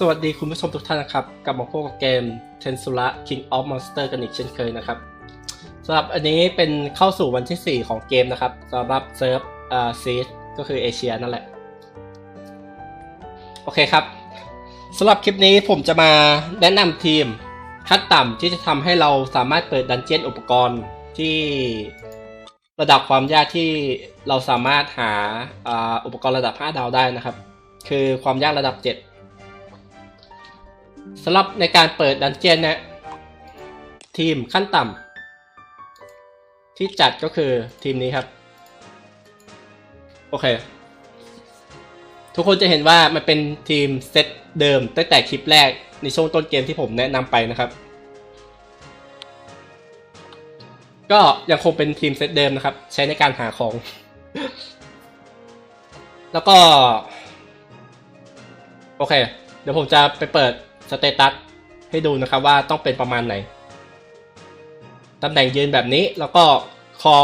สวัสดีคุณผู้ชมทุกท่านนะครับ กลับมาพบกับเกม Tensura King of Monster กันอีกเช่นเคยนะครับสำหรับอันนี้เป็นเข้าสู่วันที่ 4 ของเกมนะครับสำหรับเซิร์ฟอ่าซีก็คือเอเชียนั่นแหละ โอเคครับสำหรับคลิปนี้ผมจะมาแนะนำทีมขั้นต่ำที่จะทำให้เราสามารถเปิดดันเจียนอุปกรณ์ที่ระดับความยากที่เราสามารถหาอ่าอุปกรณ์ระดับ 5 ดาวได้นะครับ คือความยากระดับ 7 สำหรับในการเปิดดันเจียนเนี่ยทีมขั้นต่ำที่จัดก็คือทีมนี้ครับ โอเค ทุกคนจะเห็นว่ามันเป็นทีมเซตเดิมตั้งแต่คลิปแรกในช่วงต้นเกมที่ผมแนะนำไปนะครับ ก็ยังคงเป็นทีมเซตเดิมนะครับ ใช้ในการหาของ แล้วก็ โอเค เดี๋ยวผมจะไปเปิด สเตตัสให้ดูนะครับว่าต้องเป็นประมาณไหน ตำแหน่งยืนแบบนี้แล้วก็คอ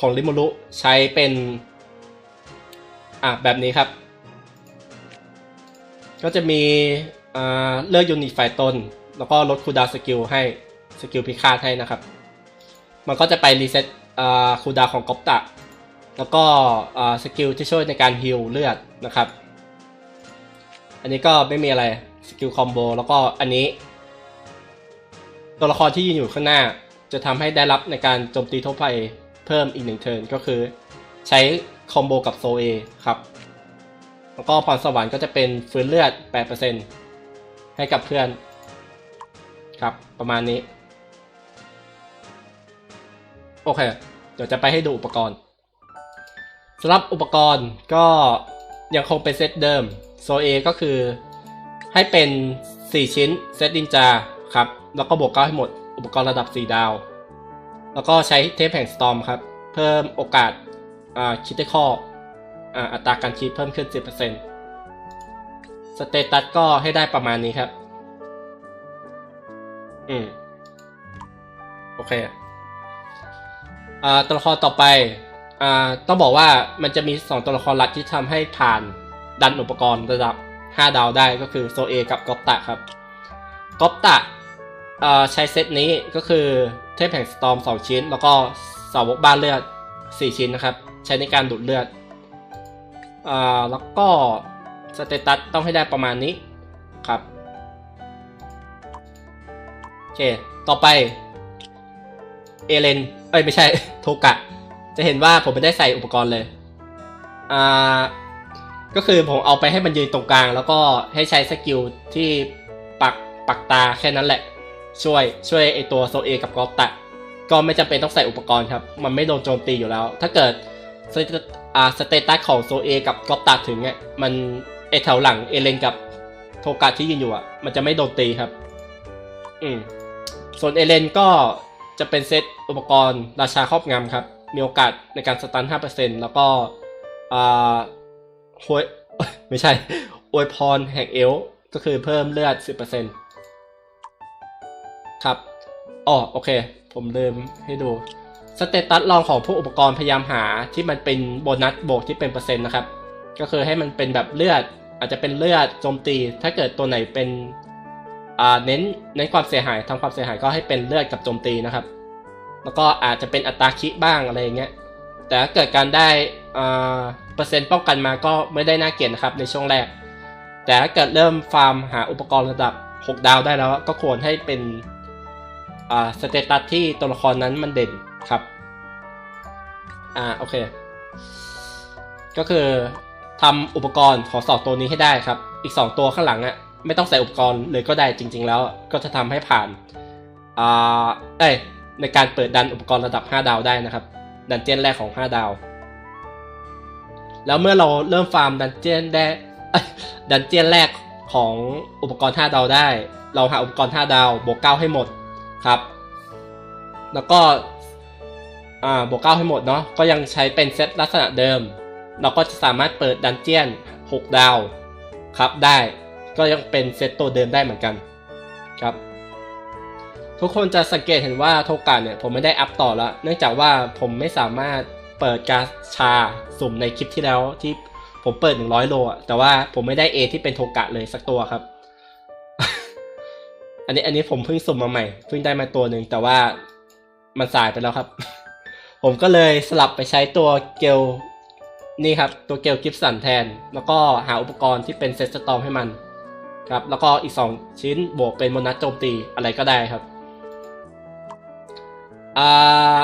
ของริมูรุใช้เป็น อะแบบนี้ครับ ก็จะมีเลือกยูนิตไฟต้นแล้วก็ลดคูดาวสกิลให้สกิลพิฆาตให้นะครับ มันก็จะไปรีเซ็ตคูดาวของก๊อปตะ แล้วก็สกิลที่ช่วยในการฮิลเลือดนะครับ อันนี้ก็ไม่มีอะไร กิลคอมโบแล้วก็อันนี้ ตัวละครที่ยืนอยู่ข้างหน้า จะทำให้ได้รับในการโจมตีทั่วไปเพิ่มอีกหนึ่งเทิร์นก็คือ ใช้คอมโบกับโซเอครับ แล้วก็พรสวรรค์ก็จะเป็นฟื้นเลือด 8%ให้กับเพื่อนครับ ประมาณนี้ โอเค เดี๋ยวจะไปให้ดูอุปกรณ์สำหรับอุปกรณ์ก็ยังคงเป็นเซตเดิมโซเอก็คือ ให้เป็น 4 ชิ้นเซตดินจาครับ แล้วก็บวกเก้าให้หมด อุปกรณ์ระดับ 4 ดาว แล้วก็ใช้เทปแห่งสตอมครับ เพิ่มโอกาสอ่าคิดได้ข้ออ่าอัตราการคิดเพิ่มขึ้น 10%สเตตัสก็ให้ได้ประมาณนี้ครับ อืม โอเคอ่าตัวละครต่อไปอ่าต้องบอกว่ามันจะมี 2 ตัวละครหลักที่ทำให้ผ่านดันอุปกรณ์ระดับ 5 ดาวได้ก็คือโซเอกับกอปตะครับกอปตะใช้เซตนี้ก็คือเทพแห่งสตอม 2 ชิ้น แล้วก็สาวกบ้านเลือด 4 ชิ้นนะครับ ใช้ในการดูดเลือดอแล้วก็สเตตัสต้องให้ได้ประมาณนี้ครับโอเค ต่อไปเอเลน เอ้ยไม่ใช่โทกะ จะเห็นว่าผมไม่ได้ใส่อุปกรณ์เลย อ่า ก็คือผมเอาไปให้มันยืนตรงกลาง แล้วก็ให้ใช้สกิลที่ปักปักตาแค่นั้นแหละ ช่วยช่วยไอตัวโซเอกับกอฟตะ ก็ไม่จำเป็นต้องใส่อุปกรณ์ครับ มันไม่โดนโจมตีอยู่แล้ว ถ้าเกิดสเตอ่าสเตตัสของโซเอกับกอฟตะถึงเนี่ยมันไอแถวหลังเอเลนกับโทกะที่ยืนอยู่อะ มันจะไม่โดนตีครับ อืมส่วนเอเลนก็จะเป็นเซตอุปกรณ์ราชาครอบงำครับ มีโอกาสในการสตัน 5%แล้วก็อ่า หวยไม่ใช่อวยพรแห่งเอลก็คือเพิ่มเลือด 10%ครับอ๋อโอเค ผมลืมให้ดูสเตตัสรองของพวกอุปกรณ์พยายามหาที่มันเป็นโบนัสบวกที่เป็นเปอร์เซ็นต์นะครับ ก็คือให้มันเป็นแบบเลือด อาจจะเป็นเลือดโจมตี ถ้าเกิดตัวไหนเป็นอ่าเน้นเน้นความเสียหายทำความเสียหายก็ให้เป็นเลือดกับโจมตีนะครับ แล้วก็อาจจะเป็นอัตราคิบ้างอะไรอย่างเงี้ย แต่ถ้าเกิดการได้เปอร์เซ็นต์ป้องกันมาก็ไม่ได้น่าเกลียดนะครับในช่วงแรก แต่ถ้าเกิดเริ่มฟาร์มหาอุปกรณ์ระดับ 6 ดาวได้แล้วก็ควรให้เป็นสเตตัสที่ตัวละครนั้นมันเด่นครับอ่าโอเค ก็คือทำอุปกรณ์ของสองตัวนี้ให้ได้ครับ อีก 2 ตัวข้างหลังอะ่ะไม่ต้องใส่อุปกรณ์เลยก็ได้จริง ๆ แล้วก็จะทำให้ผ่านอ่าเอ้ยในการเปิดดันอุปกรณ์ระดับ 5 ดาวได้นะครับ ดันเจียนแรกของ 5 ดาว แล้วเมื่อเราเริ่มฟาร์มดันเจียนได้ดันเจียนแรกของอุปกรณ์ 5 ดาวได้ เราหาอุปกรณ์ 5 ดาวบวก 9 ให้หมดครับ แล้วก็อ่าบวก 9 ให้หมดเนาะก็ยังใช้เป็นเซตลักษณะเดิม เราก็จะสามารถเปิดดันเจียน 6 ดาวครับได้ ก็ยังเป็นเซตตัวเดิมได้เหมือนกันครับ ทุกคนจะสังเกตเห็นว่าโทกะเนี่ยผมไม่ได้อัพต่อแล้วเนื่องจากว่าผมไม่สามารถเปิดกาชาสุ่มในคลิปที่แล้วที่ผมเปิด 100 โลอะแต่ว่าผมไม่ได้ A ที่เป็นโทกะเลยสักตัวครับ อันนี้อันนี้ผมเพิ่งสุ่มมาใหม่เพิ่งได้มาตัวหนึ่งแต่ว่ามันสายไปแล้วครับ ผมก็เลยสลับไปใช้ตัวเกลนี่ครับ ตัวเกลกิฟสันแทน แล้วก็หาอุปกรณ์ที่เป็นเซตสตอมให้มัน ครับ แล้วก็อีก 2 ชิ้นบวกเป็นโมนัสโจมตีอะไรก็ได้ครับ อ่า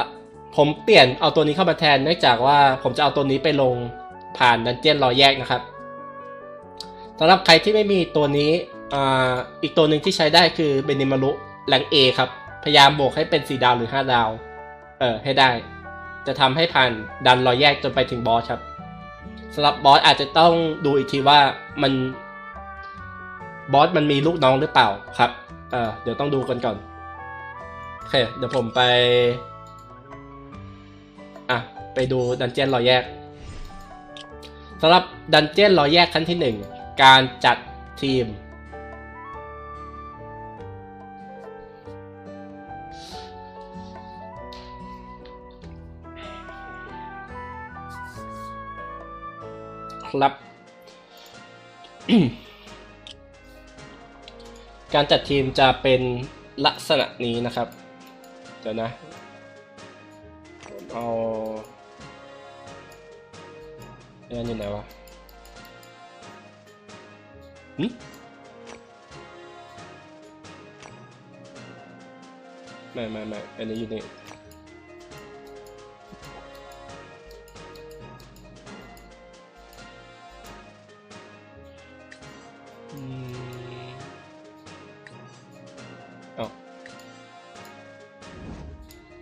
ผมเปลี่ยนเอาตัวนี้เข้ามาแทนเนื่องจากว่าผมจะเอาตัวนี้ไปลงผ่านดันเจี้ยนรอยแยกนะครับสำหรับใครที่ไม่มีตัวนี้อ่าอีกตัวหนึ่งที่ใช้ได้คือเบนิมารุแรงเอครับ พยายามบวกให้เป็น 4 ดาวหรือ 5 ดาว เออให้ได้ จะทำให้ผ่านดันรอยแยกจนไปถึงบอสครับสำหรับบอสอาจจะต้องดูอีกทีว่ามันบอสมันมีลูกน้องหรือเปล่าครับ เออเดี๋ยวต้องดูกันก่อน โอเค เดี๋ยวผมไป อะ ไปดูดันเจียนรอยแยกสำหรับดันเจียนรอยแยกขั้นที่หนึ่ง การจัดทีม ครับ การจัดทีมจะเป็นลักษณะนี้นะครับ เดี๋ยวนะผมเอาเอ้ยอันอยู่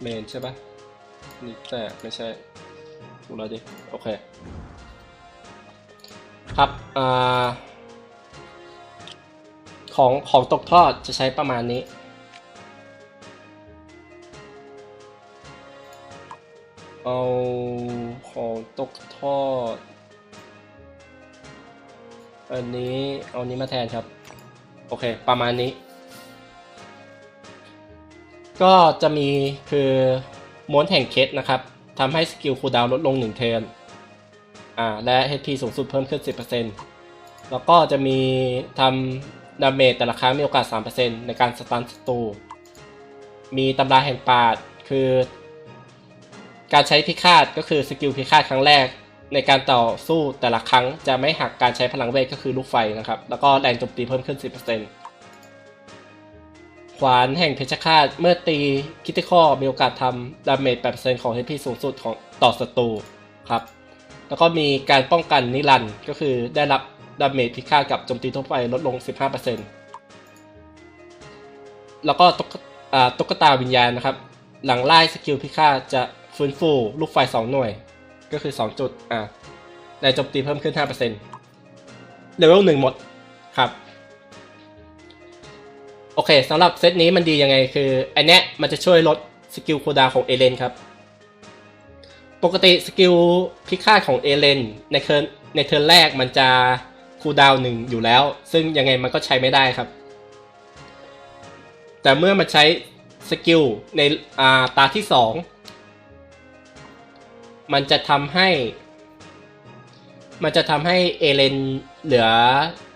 เมนใช่ปะนี่แต่ไม่ใช่ถูกแล้วดิ โอเค ครับอ่าของของตกทอดจะใช้ประมาณนี้ เอาของตกทอด อันนี้เอานี้มาแทนครับ โอเค ประมาณนี้ ก็จะมีคือม้วนแห่งเคสนะครับทำให้สกิลคูลดาวน์ลดลง 1 เทิร์นอ่าและ HP สูงสุดเพิ่มขึ้น 10%แล้วก็จะมีทำดาเมจแต่ละครั้งมีโอกาส 3%ในการสตันศัตรูมีตำราแห่งปาดคือ การใช้พิฆาตก็คือสกิลพิฆาตครั้งแรก ในการต่อสู้แต่ละครั้งจะไม่หักการใช้พลังเวทก็คือลูกไฟนะครับ แล้วก็แรงโจมตีเพิ่มขึ้น 10% วานแห่งเพชฌฆาตเมื่อตีคิติคอมีโอกาสทำดาเมจ8%ของ HP สูงสุดของต่อศัตรูครับ แล้วก็มีการป้องกันนิรันด์ก็คือได้รับดาเมจพิฆาตกับโจมตีทั่วไปลดลง 15%แล้วก็ตุ๊กอ่าตุ๊กตาวิญญาณนะครับ หลังไล่สกิลพิฆาตจะฟื้นฟูลูกไฟ 2 หน่วย ก็คือ 2 จุดอ่าแรงโจมตีเพิ่มขึ้น 5%เลเวล1หมดครับ โอเคสำหรับเซตนี้มันดียังไงคืออันเนี้ยมันจะช่วยลดสกิลคูดาวของเอเลนครับ ปกติสกิลพิฆาตของเอเลนในเทิร์นในเทิร์นแรกมันจะคูดาวหนึ่งอยู่แล้ว ซึ่งยังไงมันก็ใช้ไม่ได้ครับ แต่เมื่อมันใช้สกิลในาตาที่สองมันจะทำให้ มันจะทำให้เอเลนเหลือ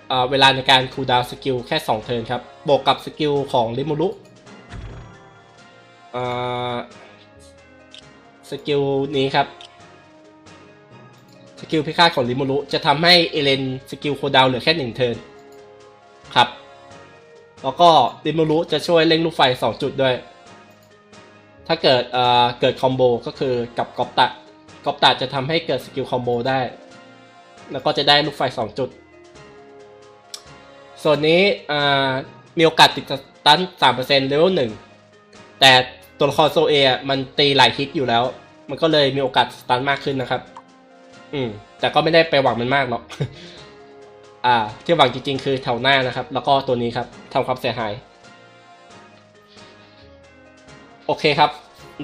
เออเวลาในการคูลดาวน์สกิลแค่ 2 เทิร์นครับ บวกกับสกิลของริมูรุอ่าสกิลนี้ครับ สกิลพิฆาตของริมูรุจะทำให้เอเลนสกิลคูลดาวน์เหลือแค่ 1 เทิร์นครับ แล้วก็ริมูรุจะช่วยเร่งลูกไฟ 2 จุดด้วย ถ้าเกิดเอ่อเกิดคอมโบก็คือกับกอบตะกอบตะจะทำให้เกิดสกิลคอมโบได้ แล้วก็จะได้ลูกไฟ 2 จุด ส่วนนี้มีโอกาสติดสตัน3%เลเวล1แต่ตัวละครโซเอมันตีหลายฮิตอยู่แล้ว มันก็เลยมีโอกาสสตันมากขึ้นนะครับ อืม แต่ก็ไม่ได้ไปหวังมันมากหรอก อ่า ที่หวังจริงๆ คือแถวหน้านะครับ แล้วก็ตัวนี้ครับทำความเสียหาย โอเคครับ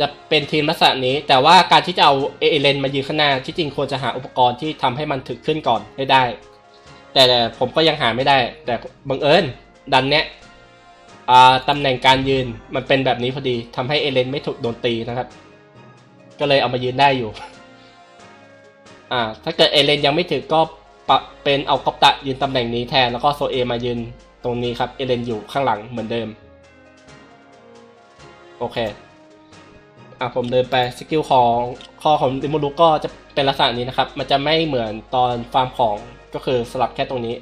จะเป็นทีมลักษณะนี้ แต่ว่าการที่จะเอาเอเลนมายืนข้างหน้าที่จริงควรจะหาอุปกรณ์ที่ทำให้มันถึกขึ้นก่อนให้ได้ แต่ผมก็ยังหาไม่ได้ แต่บังเอิญดันเนี้ยตำแหน่งการยืนมันเป็นแบบนี้พอดีทำให้เอเลนไม่ถูกโดนตีนะครับ ก็เลยเอามายืนได้อยู่ อ่า ถ้าเกิดเอเลนยังไม่ถึงก็ปะเป็นเอากอบตะยืนตำแหน่งนี้แทนแล้วก็โซเอมายืนตรงนี้ครับ เอเลนอยู่ข้างหลังเหมือนเดิม โอเค อะผมเดินไปสกิลของคอของดิมูรุก็จะเป็นลักษณะนี้นะครับ มันจะไม่เหมือนตอนฟาร์มของ ก็คือสลับแค่ตรงนี้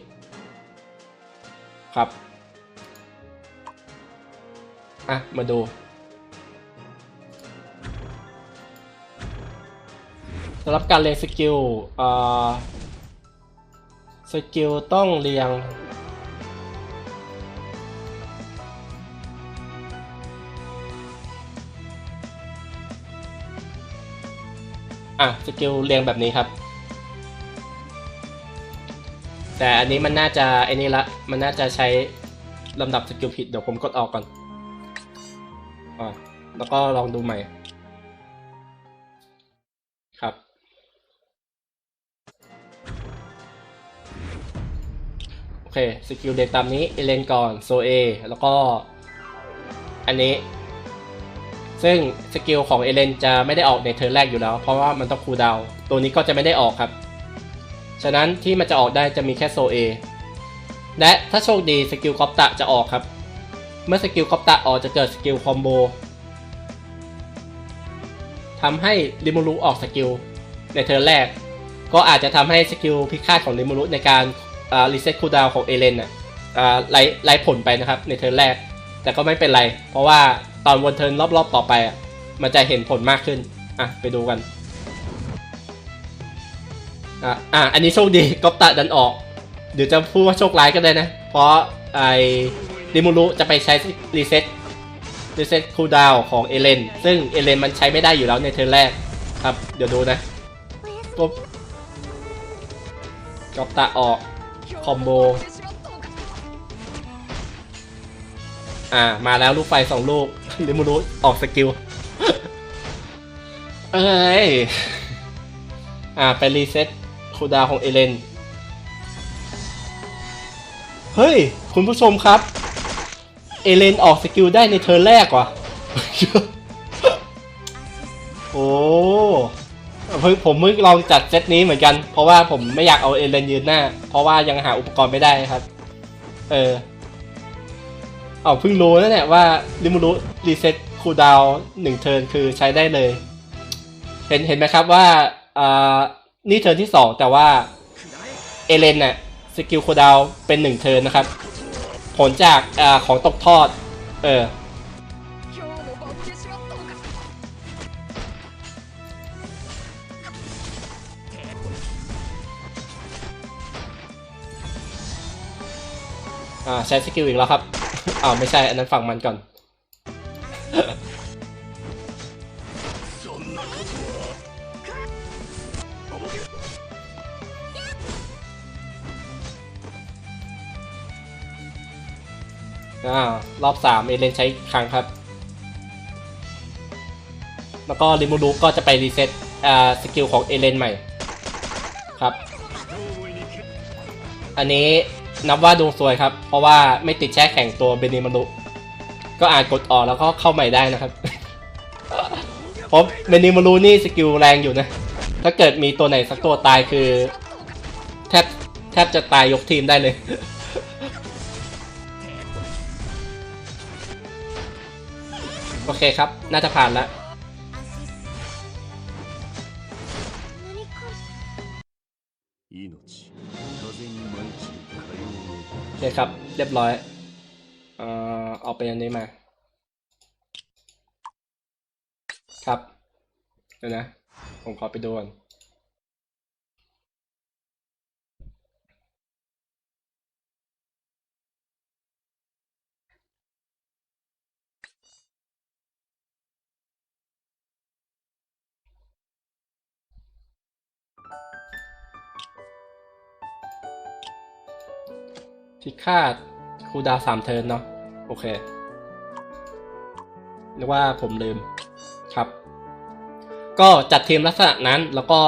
ครับ อะ มาดู สำหรับการเรียงสกิลเออสกิลต้องเรียง อะ สกิลเรียงแบบนี้ครับ แต่อันนี้มันน่าจะไอ้นี่ละ มันน่าจะใช้ลำดับสกิลผิด เดี๋ยวผมกดออกก่อนอะแล้วก็ลองดูใหม่ ครับ โอเค สกิลเด็กตามนี้ เอเลนก่อน โซเอ แล้วก็ อันนี้ ซึ่งสกิลของเอเลนจะไม่ได้ออกในเทิร์นแรกอยู่แล้ว เพราะว่ามันต้องคูลดาวตัวนี้ก็จะไม่ได้ออกครับ ฉะนั้นที่มันจะออกได้จะมีแค่โซเอและถ้าโชคดีสกิลคอปตะจะออกครับ เมื่อสกิลคอปตะออกจะเกิดสกิลคอมโบทำให้ริมูรุออกสกิลในเทิร์นแรก ก็อาจจะทำให้สกิลพิฆาตของริมูรุในการรีเซ็ตคูลดาวของเอเลนน่ะไล่ไล่ผลไปนะครับในเทิร์นแรก แต่ก็ไม่เป็นไร เพราะว่าตอนวนเทิร์นรอบๆต่อไปอะมันจะเห็นผลมากขึ้น อะ ไปดูกัน อะอะอันนี้โชคดีก๊อปตะดันออก เดี๋ยวจะพูดว่าโชคร้ายก็ได้นะ เพราะไอ้ริมูรุจะไปใช้รีเซ็ตรีเซ็ตคูลดาวของเอเลน ซึ่งเอเลนมันใช้ไม่ได้อยู่แล้วในเทิร์นแรกครับ เดี๋ยวดูนะปุ๊บก๊อปตะออก คอมโบ อ่า มาแล้วลูกไฟสองลูกริมูรุออกสกิล เอ้ย อ่า ไปรีเซ็ตูดาของเอเลน เฮ้ย คุณผู้ชมครับ เอเลนออกสกิลได้ในเทิร์นแรกว่ะ โอ้เพิ่งผมเพิ่งลองจัดเซตนี้เหมือนกัน เพราะว่าผมไม่อยากเอาเอเลนยืนหน้า เพราะว่ายังหาอุปกรณ์ไม่ได้ครับ เออเอาเพิ่งรู้นะเนี่ยว่าริมูรุรีเซ็ตคูลดาวน์หนึ่งเทิร์นคือใช้ได้เลย เห็นเห็นไหมครับว่าอ่า นี่เทิร์นที่สองแต่ว่าเอเลนน่ะสกิลโคดาวเป็นหนึ่งเทิร์นนะครับ ผลจากอของตกทอด เออใช้สกิลอีกแล้วครับอ้าวไม่ใช่ อันนั้นฝั่งมันก่อน อ่ารอบสามเอเลนใช้ครั้งครับ แล้วก็ริมูรุก็จะไปรีเซ็ตอ่าสกิลของเอเลนใหม่ครับ อันนี้นับว่าดวงซวยครับ เพราะว่าไม่ติดแช่แข่งตัวเบนิมารุก็อาจกดออกแล้วก็เข้าใหม่ได้นะครับเพราะเบนิมารุนี่สกิลแรงอยู่นะ ถ้าเกิดมีตัวไหนสักตัวตายคือ แทบแทบจะตายยกทีมได้เลย โอเคครับ น่าจะผ่านแล้วโอเคครับ เรียบร้อย เอ่อเอาไปอันนี้มา ครับ เดี๋ยวนะ ผมขอไปดูก่อน พิฆาตคูดาวสามเทินเนาะโอเคนึกว่าผมลืมครับ ก็จัดทีมลักษณะนั้นแล้วก็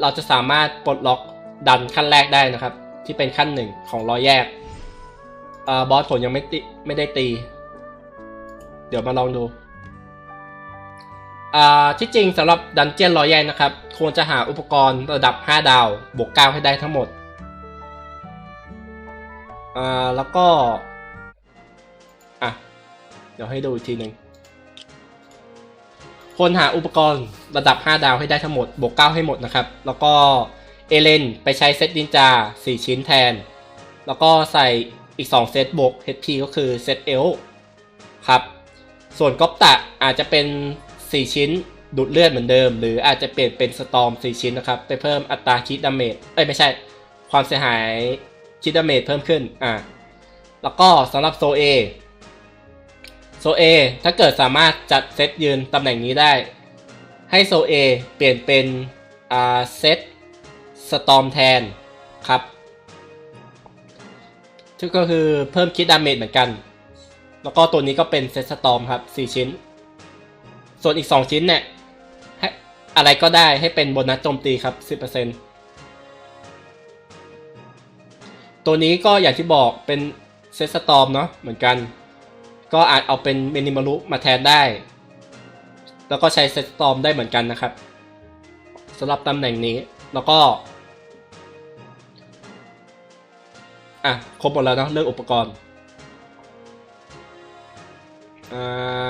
เราจะสามารถปลดล็อกดันขั้นแรกได้นะครับ ที่เป็นขั้นหนึ่งของรอยแยกอบอสผมยังไม่ติไม่ได้ตี เดี๋ยวมาลองดูที่จริงสำหรับดันเจียนรอยแยกนะครับ ควรจะหาอุปกรณ์ระดับ 5 ดาวบวก9ให้ได้ทั้งหมด อ่าแล้วก็ อะ เดี๋ยวให้ดูอีกทีหนึ่งคนหาอุปกรณ์ระดับ 5 ดาวให้ได้ทั้งหมด บวก 9 ให้หมดนะครับ แล้วก็เอเลนไปใช้เซตนินจา 4 ชิ้นแทน แล้วก็ใส่อีก 2 เซตบวก HP ก็คือเซตเอลครับ ส่วนก๊อปตะอาจจะเป็น 4 ชิ้นดูดเลือดเหมือนเดิม หรืออาจจะเปลี่ยนเป็นสตอม 4 ชิ้นนะครับ ไปเพิ่มอัตราคิดดาเมจ เอ้ยไม่ใช่ ความเสียหาย คิดดาเมจเพิ่มขึ้นอ่าแล้วก็สำหรับโซเอโซเอถ้าเกิดสามารถจัดเซตยืนตำแหน่งนี้ได้ ให้โซเอเปลี่ยนเป็นอ่าเซตสตอมแทนครับที่ก็คือเพิ่มคิดดาเมจเหมือนกัน แล้วก็ตัวนี้ก็เป็นเซตสตอมครับ 4 ชิ้น ส่วนอีก 2 ชิ้นเนี่ยให้อะไรก็ได้ให้เป็นโบนัสโจมตีครับ 10% ตัวนี้ก็อย่างที่บอกเป็นเซตสตอมเนาะเหมือนกัน ก็อาจเอาเป็นเมนิมารุมาแทนได้ แล้วก็ใช้เซตสตอมได้เหมือนกันนะครับสำหรับตำแหน่งนี้แล้วก็อะครบหมดแล้วเนาะเรื่องอุปกรณ์อ่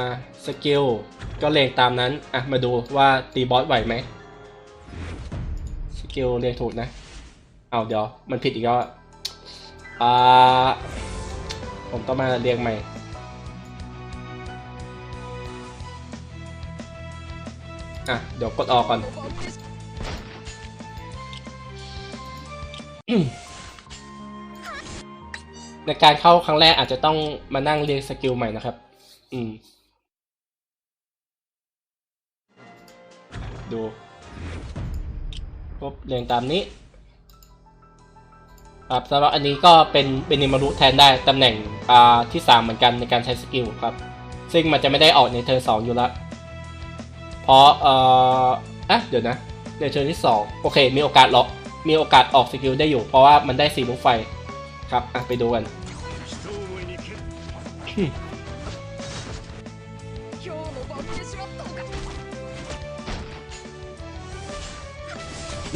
าสกิลก็เรียงตามนั้นอะมาดูว่าตีบอสไหวไหมสกิลเรียงถูกนะเอาเดี๋ยวมันผิดอีกแล้ว อ่าผมต้องมาเรียงใหม่ อะ เดี๋ยวกดออกก่อน ในการเข้าครั้งแรกอาจจะต้องมานั่งเรียงสกิลใหม่นะครับ อืม ดูปุ๊บเรียงตามนี้ ครับสำหรับอันนี้ก็เป็นเป็นิมารุแทนได้ตำแหน่งอ่าที่ 3 เหมือนกันในการใช้สกิลครับ ซึ่งมันจะไม่ได้ออกในเทิร์นสองอยู่แล้วเพราะเอ่ออะเดี๋ยวนะในเทิร์นที่ 2 โอเค มีโอกาสหรอกมีโอกาสออกสกิลได้อยู่ เพราะว่ามันได้สีลูกไฟครับอะไปดูกัน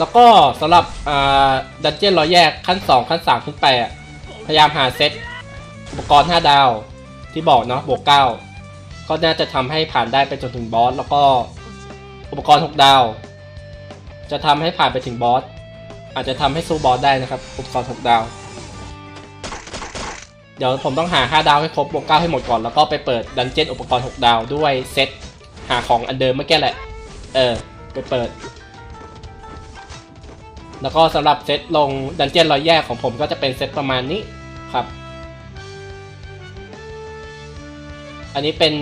แล้วก็สำหรับดันเจี้ยนรอยแยกขั้น 2 ขั้น 3 ขึ้นไปพยายามหาเซตอุปกรณ์ 5 ดาวที่บอกเนาะบวก 9 ก็น่าจะทำให้ผ่านได้ไปจนถึงบอส แล้วก็อุปกรณ์ 6 ดาว จะทำให้ผ่านไปถึงบอส อาจจะทำให้สู้บอสได้นะครับ อุปกรณ์ 6 ดาว เดี๋ยวผมต้องหา 5 ดาวให้ครบบวก 9 ให้หมดก่อน แล้วก็ไปเปิดดันเจี้ยนอุปกรณ์ 6 ดาวด้วยเซตหาของอันเดิมเมื่อกี้แหละ เออ ไปเปิด แล้วก็สำหรับเซตลงดันเจียนรอยแยกของผมก็จะเป็นเซตประมาณนี้ครับ อันนี้เป็น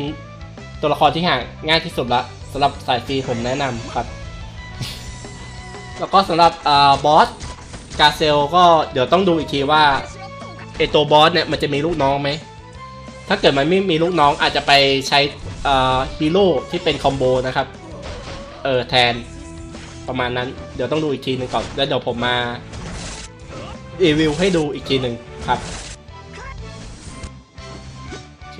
ตัวละครที่ห่างง่ายที่สุดละสำหรับสายฟรีผมแนะนำครับ แล้วก็สำหรับอบอสกาเซลก็เดี๋ยวต้องดูอีกทีว่าไอตัวบอสเนี่ยมันจะมีลูกน้องไหม ถ้าเกิดมันไม่มีลูกน้องอาจจะไปใช้ฮีโร่ที่เป็นคอมโบนะครับ เออแทน ประมาณนั้นเดี๋ยวต้องดูอีกทีหนึ่งก่อนแล้วเดี๋ยวผมมารีวิวให้ดูอีกทีหนึ่งครับโอเค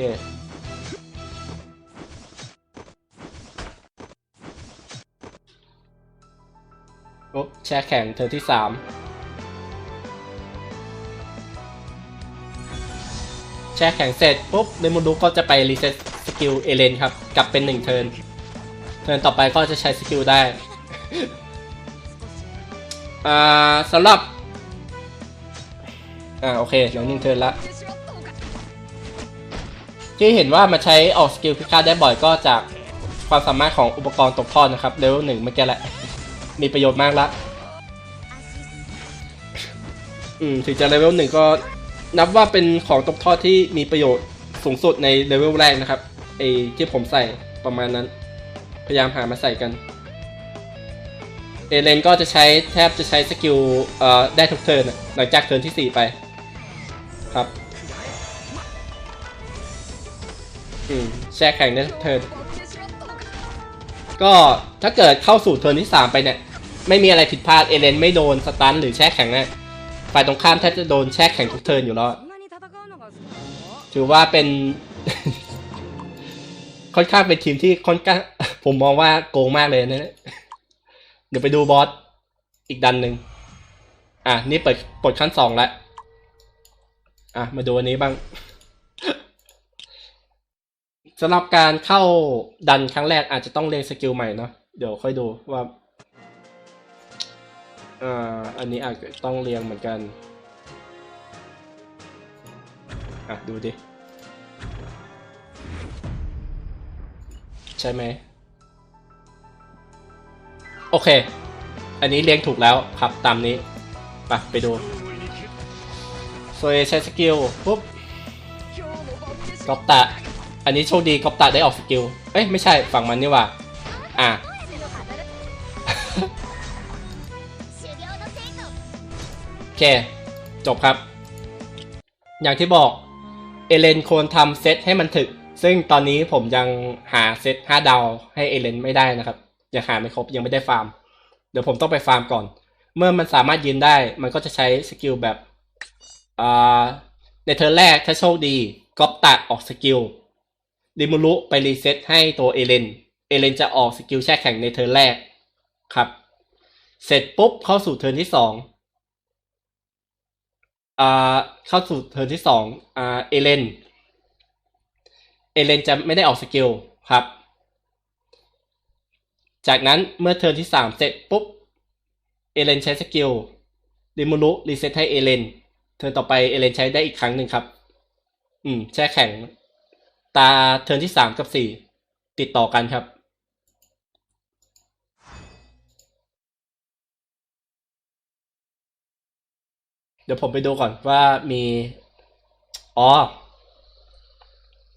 ปุ๊บแช่แข็งเธอที่สามแช่แข็งเสร็จปุ๊บเดมอนดูก็จะไปรีเซ็ตสกิลเอเลนครับกลับเป็นหนึ่งเทิร์นเทิร์นต่อไปก็จะใช้สกิลได้ อ่าสำหรับ อ่าโอเคเหลือนิ่งเทิร์นละ ที่เห็นว่ามาใช้ออกสกิลพิฆาตได้บ่อยก็จากความสามารถของอุปกรณ์ตกทอดนะครับเลเวลหนึ่งเมื่อกี้แหละ มีประโยชน์มากละอืมถึงจะเลเวลหนึ่งก็นับว่าเป็นของตกทอดที่มีประโยชน์สูงสุดในเลเวลแรกนะครับไอที่ผมใส่ประมาณนั้น พยายามหามาใส่กัน เอเลนก็จะใช้แทบจะใช้สกิลได้ทุกเทิร์นหลังจากเทิร์นที่ 4 ไปครับอืมแช่แข็งได้ทุกเทิร์นก็ถ้าเกิดเข้าสู่เทิร์นที่ 3 ไปเนี่ย ไม่มีอะไรผิดพลาดเอเลนไม่โดนสตันหรือแช่แข็งนะฝ่ายตรงข้ามแทบจะโดนแช่แข็งทุกเทิร์นอยู่แล้วถือว่าเป็น ค่อนข้างเป็นทีมที่ค่อนข้างผมมองว่าโกงมากเลยนะ เดี๋ยวไปดูบอสอีกดันหนึ่งอะนี่เปิดปลดขั้นสองแล้วอะมาดูอันนี้บ้างสำหรับการเข้าดันครั้งแรกอาจจะต้องเรียนสกิลใหม่เนาะเดี๋ยวค่อยดูว่าอ่าอันนี้อาจจะต้องเรียงเหมือนกันอะดูดิใช่ไหม โอเค อันนี้เลี้ยงถูกแล้วครับตามนี้ไปไปดูโซเอใช้สกิลปุ๊บกอบตะ อันนี้โชคดีกอบตะได้ออกสกิล เอ้ยไม่ใช่ฝั่งมันนี่ว่ะอะ โอเค จบครับ อย่างที่บอก เอเลนควรทำเซตให้มันถึก ซึ่งตอนนี้ผมยังหาเซต5ดาวให้เอเลนไม่ได้นะครับ ยังหาไม่ครบยังไม่ได้ฟาร์ม เดี๋ยวผมต้องไปฟาร์มก่อน เมื่อมันสามารถยืนได้ มันก็จะใช้สกิลแบบในเทิร์แรกถ้าโชคดีก๊อปตะออกสกิลดิมูรุไปรีเซ็ตให้ตัวเอเลนเอเลนจะออกสกิลแช่แข็งในเทิร์แรกครับ เสร็จปุ๊บเข้าสู่เทิร์นที่สองเข้าสู่เทิร์นที่สองเอเลนเอเลนจะไม่ได้ออกสกิลครับ จากนั้นเมื่อเทิร์นที่สามเสร็จปุ๊บ เอเลนใช้สกิลดิมูรุรีเซ็ตให้เอเลน เทิร์นต่อไปเอเลนใช้ได้อีกครั้งหนึ่งครับ อืม แช่แข็ง ตาเทิร์นที่สามกับสี่ติดต่อกันครับเดี๋ยวผมไปดูก่อนว่ามี อ๋อ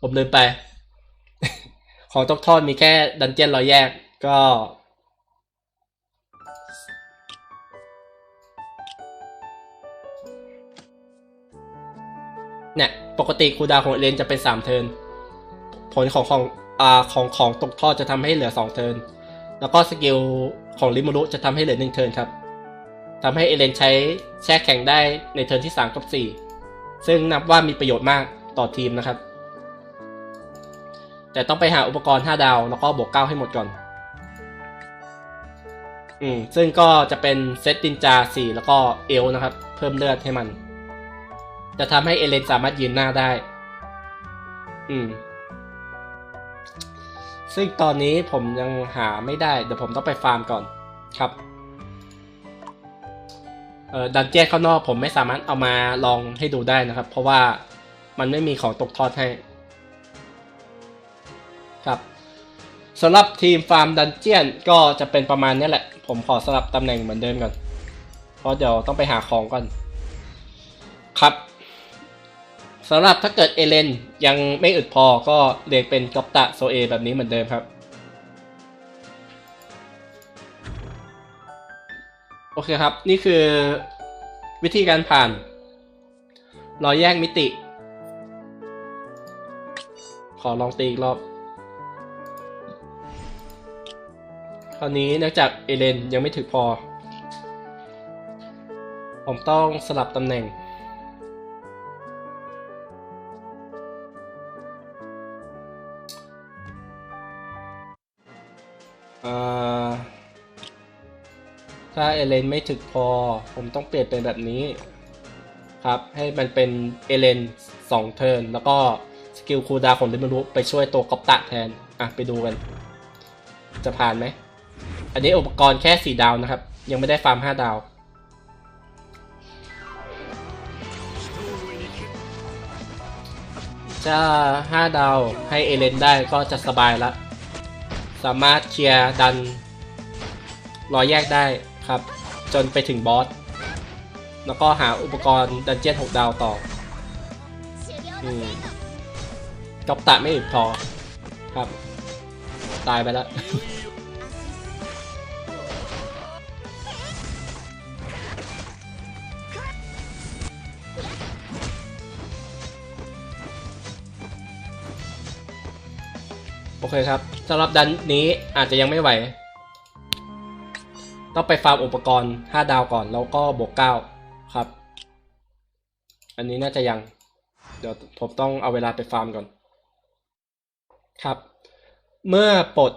ผมลืมไป ของตกทอดมีแค่ดันเจียนรอยแยก ก็ เนี่ย ปกติคูดาวของเอเลนจะเป็นสามเทิน ผลของของอ่าของของตกท่อจะทำให้เหลือสองเทิน แล้วก็สกิลของริมูรุจะทำให้เหลือหนึ่งเทินครับทำให้เอเลนใช้แช่แข็งได้ในเทินที่สามกับสี่ซึ่งนับว่ามีประโยชน์มากต่อทีมนะครับ แต่ต้องไปหาอุปกรณ์ 5 ดาว แล้วก็บวก 9 ให้หมดก่อน อืมซึ่งก็จะเป็นเซตตินจา4แล้วก็เอลนะครับ เพิ่มเลือดให้มัน จะทำให้เอเลนสามารถยืนหน้าได้ อืม ซึ่งตอนนี้ผมยังหาไม่ได้ เดี๋ยวผมต้องไปฟาร์มก่อนครับเอ่อดันเจี้ยนข้างนอกผมไม่สามารถเอามาลองให้ดูได้นะครับ เพราะว่ามันไม่มีของตกทอดให้ ครับสำหรับทีมฟาร์มดันเจียนก็จะเป็นประมาณนี้แหละ ผมขอสลับตำแหน่งเหมือนเดิมก่อน เพราะเดี๋ยวต้องไปหาของก่อน ครับสำหรับถ้าเกิดเอเลนยังไม่อึดพอก็เรียกเป็นกอปตะโซเอแบบนี้เหมือนเดิมครับ โอเคครับ นี่คือวิธีการผ่าน รอยแยกมิติ ขอลองตีอีกรอบ คราวนี้เนื่องจากเอเลนยังไม่ถึงพอ ผมต้องสลับตำแหน่งอ่าถ้าเอเลนไม่ถึกพอ ผมต้องเปลี่ยนเป็นแบบนี้ครับ ให้มันเป็นเอเลนสองเทิร์นแล้วก็สกิลคูลดาวน์ของลิมารุไปช่วยตัวกอบตะแทน อะ ไปดูกัน จะผ่านไหม อันนี้อุปกรณ์แค่สี่ดาวนะครับ ยังไม่ได้ฟาร์มห้าดาวจะห้าดาวให้เอเลนได้ก็จะสบายละ สามารถเคลียร์ดันรอยแยกได้ครับ จนไปถึงบอส แล้วก็หาอุปกรณ์ดันเจียน 6 ดาวต่ออืมกอบตะไม่อึดพอครับ ตายไปแล้ว เคครับสำหรับดันนี้อาจจะยังไม่ไหว ต้องไปฟาร์มอุปกรณ์ 5 ดาวก่อน แล้วก็บวก 9 ครับ อันนี้น่าจะยัง เดี๋ยวผมต้องเอาเวลาไปฟาร์มก่อน ครับ เมื่อปลด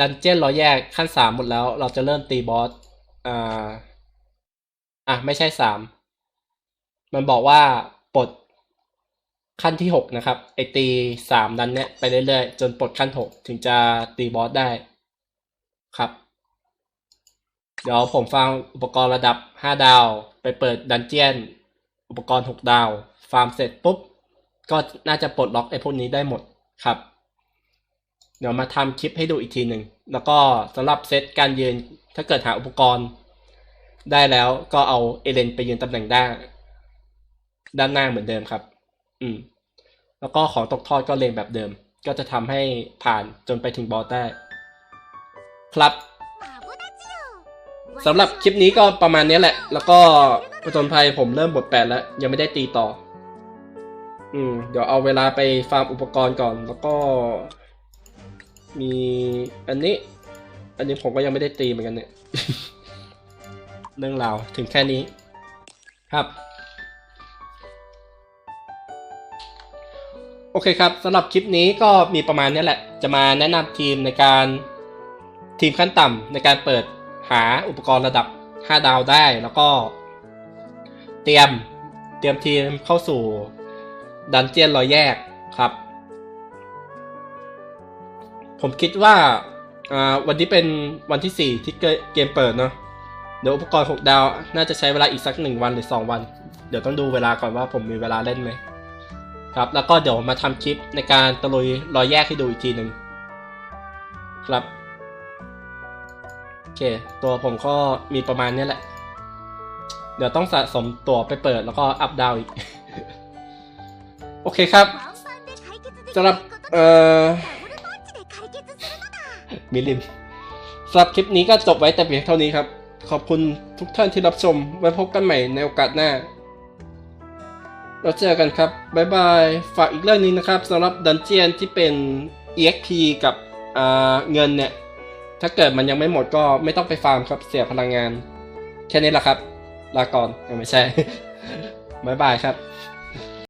ดันเจี้ยนร้อยแยกขั้น 3 หมดแล้ว เราจะเริ่มตีบอส อ่า อะ ไม่ใช่ 3 มันบอกว่าปลด ขั้นที่หกนะครับ ไอตีสามดันเนี้ยไปเรื่อยๆ จนปลดขั้นหกถึงจะตีบอสได้ครับ เดี๋ยวผมฟังอุปกรณ์ระดับห้าดาว ไปเปิดดันเจียน อุปกรณ์หกดาว ฟาร์มเสร็จปุ๊บ ก็น่าจะปลดล็อกไอพวกนี้ได้หมดครับ เดี๋ยวมาทำคลิปให้ดูอีกทีหนึ่ง แล้วก็สำหรับเซตการยืน ถ้าเกิดหาอุปกรณ์ ได้แล้วก็เอาเอเลนไปยืนตำแหน่งด้านด้านหน้าเหมือนเดิมครับ อืม แล้วก็ของตกทอดก็เลงแบบเดิม ก็จะทำให้ผ่านจนไปถึงบอสได้ครับสำหรับคลิปนี้ก็ประมาณนี้แหละ แล้วก็ผจญภัยผมเริ่มบทแปดแล้ว ยังไม่ได้ตีต่อ อืม เดี๋ยวเอาเวลาไปฟาร์มอุปกรณ์ก่อน แล้วก็ มีอันนี้ อันนี้ผมก็ยังไม่ได้ตีเหมือนกันเนี่ย เรื่องราวถึงแค่นี้ ครับ อเคครับสำหรับคลิปนี้ก็มีประมาณนี้แหละ จะมาแนะนำทีมในการทีมขั้นต่ำในการเปิดหาอุปกรณ์ระดับ 5 ดาวได้ แล้วก็ เตรียมเตรียมทีมเข้าสู่ดันเจียนรอยแยกครับ ผมคิดว่าอ่าวันนี้เป็นวันที่ 4 ที่เกมเปิดเนาะเดี๋ยวอุปกรณ์ 6 ดาว น่าจะใช้เวลาอีกสัก 1 วันหรือ 2 วัน เดี๋ยวต้องดูเวลาก่อนว่าผมมีเวลาเล่นไหม ครับ แล้วก็เดี๋ยวมาทำคลิปในการตะลุยรอยแยกให้ดูอีกทีหนึ่งครับโอเค ตัวผมก็มีประมาณนี้แหละ เดี๋ยวต้องสะสมตัวไปเปิดแล้วก็อัพดาวอีก โอเคครับสำหรับเอ่อมิลิมสำหรับคลิปนี้ก็จบไว้แต่เพียงเท่านี้ครับ ขอบคุณทุกท่านที่รับชม ไว้พบกันใหม่ในโอกาสหน้า เราเจอกันครับบ๊ายบาย ฝากอีกเรื่องนึงนะครับสำหรับดันเจียนที่เป็น EXP กับเงินเนี่ย ถ้าเกิดมันยังไม่หมดก็ไม่ต้องไปฟาร์มครับเสียพลังงาน แค่นี้แหละครับ ลาก่อนยังไม่ใช่ บ๊ายบายครับ